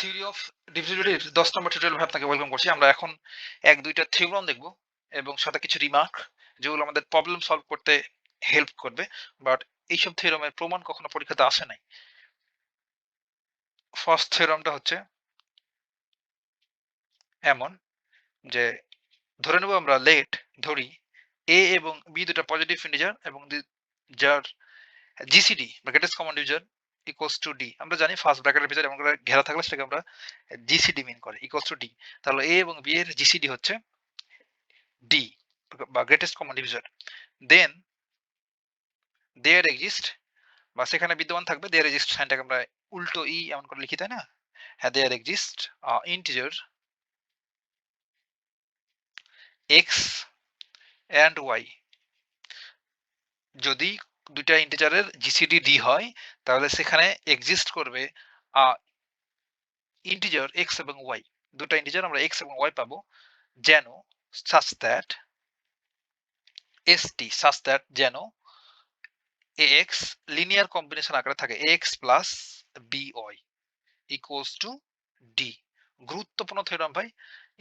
Theory of ডিভিজিবিলিটির দশ নম্বর tutorial আপনাকে welcome করছি। আমরা এখন এক, দুইটা থিওরাম দেখব এবং সাথে কিছু রিমার্ক যেগুলো আমাদের প্রবলেম সলভ করতে হেল্প করবে। বাট এইসব থিওরামের প্রমাণ কখনো পরীক্ষাতে আসে নাই। ফার্স্ট থিওরামটা হচ্ছে এমন যে, ধরে নেব আমরা লেট ধরি এ এবং বি দুটা পজিটিভ ইন্টিজার এবং যার জিসিডি বা greatest common divisor equals to D আমরা জানি ফার্স্ট ব্র্যাকেটের ভিতরে এমন ঘেরা থাকলে সেটাকে আমরা জিসিডি মিন করে ইকুয়ালস টু ডি তাহলে এ এবং বি এর জিসিডি হচ্ছে ডি বা greatest common divisor then there exist বা সেখানে বিদ্যমান থাকবে দেয়ার এক্সিস্ট সাইনটাকে আমরা উল্টো ই এমন করে লিখি, তাই না? হ্যাঁ there exist integer X and Y যদি দুইটা ইন্টিজারের জিসিডি ডি হয় তাহলে সেখানে এক্সিস্ট করবে ইন্টিজার এক্স এবং ওয়াই দুটো ইন্টিজার আমরা এক্স এবং ওয়াই পাবো। যেন such that ST such that যেন এক্স লিনিয়ার কম্বিনেশন আকারে থাকে X plus B Y equals to D গুরুত্বপূর্ণ থিওরাম ভাই,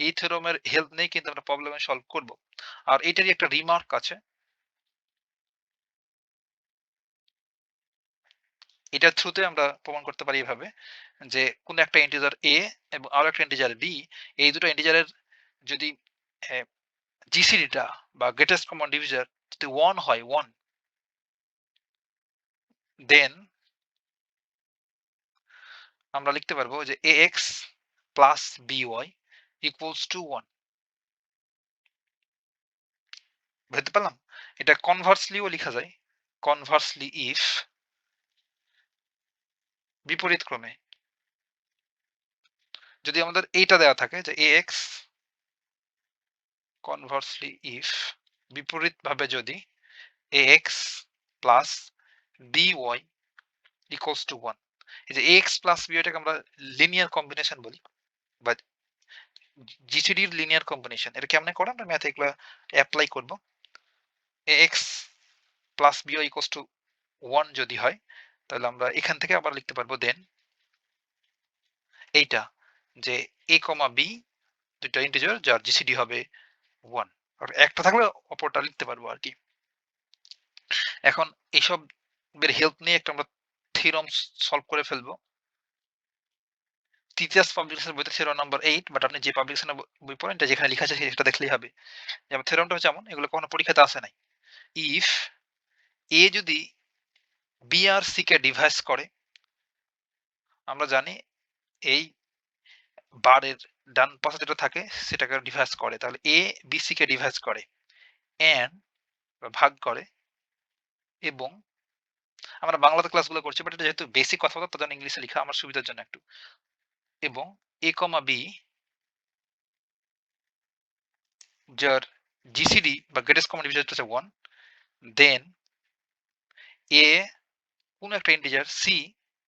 এই থিওরামের হেল্প নেই কিন্তু আমরা প্রবলেমে সলভ করব। আর এটারই একটা রিমার্ক আছে। এটার থ্রুতে আমরা প্রমাণ করতে পারি এভাবে যে কোন একটা ইন্টিজার এ এবং আরও একটা ইন্টিজার বি এই দুটো ইন্টিজারের যদি জিসিডিটা বা গ্রেটেস্ট কমন ডিভিজার যদি ওয়ান হয় ওয়ান দেন আমরা লিখতে পারব যে A X plus B Y equals to one বুঝতে পারলাম? এটা কনভার্সলিও লেখা যায়। কনভার্সলি ইফ বিপরীত ক্রমে যদি আমাদের এইটা দেওয়া থাকে যে এ এক্স কনভার্সলি ইফ বিপরীত ভাবে যদি A X plus B Y equals to one এই যে এক্স প্লাস বি ওয়াইটাকে আমরা লিনিয়ার কম্বিনেশন বলি বা জিসিডির লিনিয়ার কম্বিনেশন এটা কেমনে করে আমরা ম্যাথে এগুলো অ্যাপ্লাই করব? A X plus B Y equals to one যদি হয় তাহলে আমরা এখান থেকে আবার লিখতে পারব দেন এইটা যে এ কমা বি দুইটা ইন্টিজার যার জিসিডি হবে ওয়ান একটা থাকলে অপরটা লিখতে পারব আর কি। এখন এইসব এর হেল্প নিয়ে একটা আমরা থিওরাম সলভ করে ফেলব। তিতাস পাবলিকেশন বইতে থিওরাম নাম্বার এইট বাট আপনি যে পাবলিকেশনের বই পড়েন, এটা যেখানে লেখা আছে সেটা দেখলেই হবে। যেমন থিওরামটা হচ্ছে এমন, এগুলো কখনো পরীক্ষাতে আসে নাই। ইফ এ যদি বি আর সি কে ডিভাইস করে। আমরা জানি এই বারের ডান পাশে যেটা থাকে, সেটাকে ডিভাইস করে। তাহলে এ বি সি কে ডিভাইস করে। এন্ড ভাগ করে এবং আমরা বাংলাতে ক্লাসগুলো করছি বাট এটা যেহেতু বেসিক কথা, তার জন্য ইংলিশে লেখা আমার সুবিধার জন্য একটু। এবং এ কমা বি যার জিসিডি বা গ্রেটেস্ট কমন ডিভিজন হচ্ছে ওয়ান দেন এ কোন একটা ইন্টিজার সি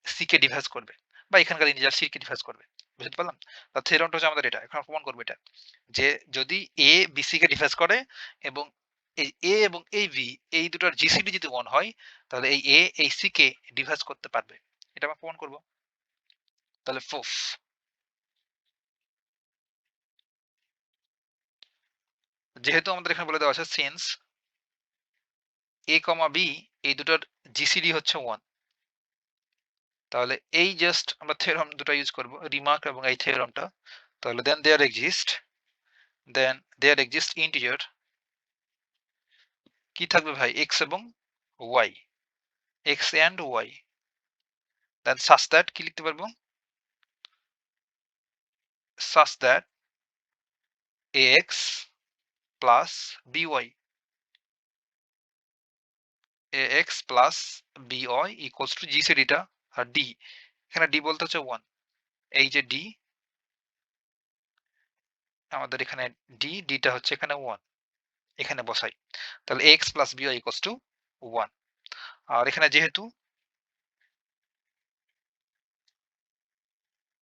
সি কে ডিভাইস করবে বা এখানকার ইন্টিজার সি কে ডিভাইস করবে, বুঝতে পারলাম? তার থিওরামটা হচ্ছে আমাদের এটা, এখন প্রমাণ করব এটা, যে যদি এ বি সি কে ডিভাইস করে এবং এই এ এবং এই ভি এই দুটোর জিসিডি যদি ওয়ান হয়, তাহলে এই এ এই সি কে ডিভাইস করতে পারবে। এটা আমরা প্রমাণ করব। তাহলে ফুফ যেহেতু আমাদের এখানে বলে দেওয়া আছে সিন্স এ কমা বি এই দুটোর জিসিডি হচ্ছে ওয়ান তাহলে এই জাস্ট আমরা থিওরাম দুটো ইউজ করব রিমার্ক এবং এই থিওরামটা তাহলে then there exist then there exist integer কি থাকবে ভাই? এক্স এবং Y X and Y then such that কি লিখতে পারব? Such that X plus B Y A X plus B Y equals to জিসিডিটা আর ডি এখানে ডি বলতে হচ্ছে ওয়ান এই যে ডি আমাদের এখানে ডি ডিটা হচ্ছে এখানে ওয়ান এখানে বসাই, তাহলে X plus B Y equals to one আর এখানে যেহেতু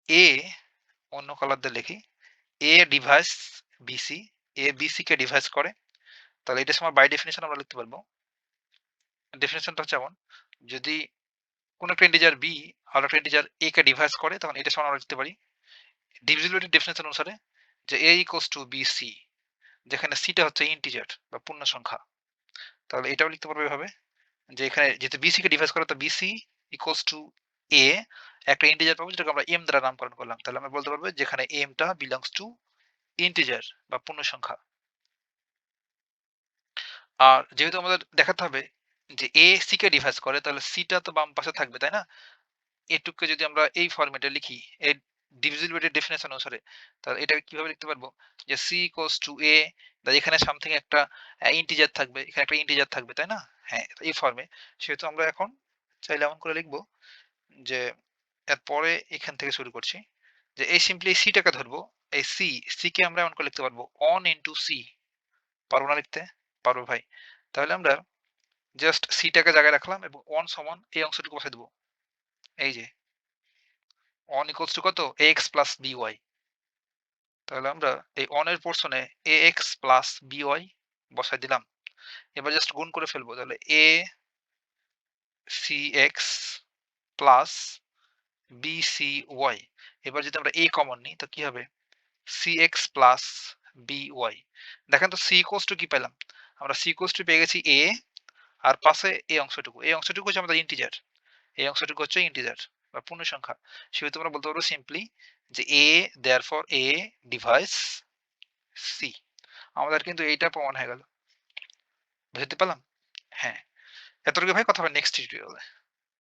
এ অন্য কালার দিয়ে লিখি A divides BC A BC K device করে, তাহলে এটা সময় বাই ডেফিনেশন আমরা লিখতে পারব ডেফিনেশনটা হচ্ছে এমন, যদি কোন একটা ইন্টিজার বি আর একটা ইন্টিজার এ কে ডিভাইস করে, তখন এটা সমান আমরা লিখতে পারি ডিভিজিবিলিটি ডেফিনিশন অনুসারে যে a ইকুয়ালস টু বিসি যেখানে সিটা হচ্ছে ইন্টিজার বা পূর্ণ সংখ্যা। তাহলে এটাও লিখতে পারব এভাবে যে এখানে যেহেতু বিসি কে ডিভাইস করা, তো বিসি ইকুয়ালস টু এ একটা ইন্টিজার পাবো যেটাকে আমরা এম দ্বারা নামকরণ করলাম। তাহলে আমরা বলতে পারব যেখানে এমটা বিলংস টু ইন্টিজার বা পূর্ণ সংখ্যা। আর যেহেতু আমাদের দেখাতে হবে যে এ সি কে ডিভাইস করে, তাহলে সিটা তো বাম পাশে থাকবে, তাই না? এটুককে যদি আমরা এই ফরম্যাটে লিখি এই ডিভিজিবিলিটি ডেফিনেশন অনুসারে, তাহলে এটা কীভাবে লিখতে পারব? যে সি ইকুয়ালস টু এ এখানে সামথিং একটা ইন্টিজার থাকবে, এখানে একটা ইন্টিজার থাকবে, তাই না? হ্যাঁ এই ফর্মে সেহেতু আমরা এখন চাইলে এমন করে লিখব যে, এরপরে এখান থেকে শুরু করছি, যে এই সিম্পলি সিটাকে ধরবো, এই সি সি কে আমরা এমন করে লিখতে পারব অন ইন্টু সি পারব না লিখতে? পারব ভাই। তাহলে আমরা জাস্ট সিটাকে জায়গায় রাখলাম এবং ওয়ান সমান এই অংশটুকু বসাই দেবো। এই যে অন ইকুয়ালস টু কত? এক্স প্লাস বিওয়াই তাহলে আমরা এই অনের পোর্শনে a x plus b y বসাই দিলাম। এবার জাস্ট গুণ করে ফেলব, তাহলে A C X plus B C Y এবার যদি আমরা এ কমন নিই, তো কি হবে? C X plus B Y দেখেন তো সি কোস টু কি পেলাম আমরা সি কোস টু পেয়ে গেছি এ আর পাশে এই অংশটুকু এই অংশটুকু হচ্ছে আমাদের ইন্টিজার এই অংশটুকু হচ্ছে ইন্টিজার বা পূর্ণ সংখ্যা সেহেতু তোমরা বলতে পারব সিম্পলি যে A therefore A divides C আমাদের কিন্তু এইটা প্রমাণ হয়ে গেল। বুঝতে পারলাম? হ্যাঁ। এতটুকু ভাই, কথা হবে নেক্সট টিউটোরিয়ালে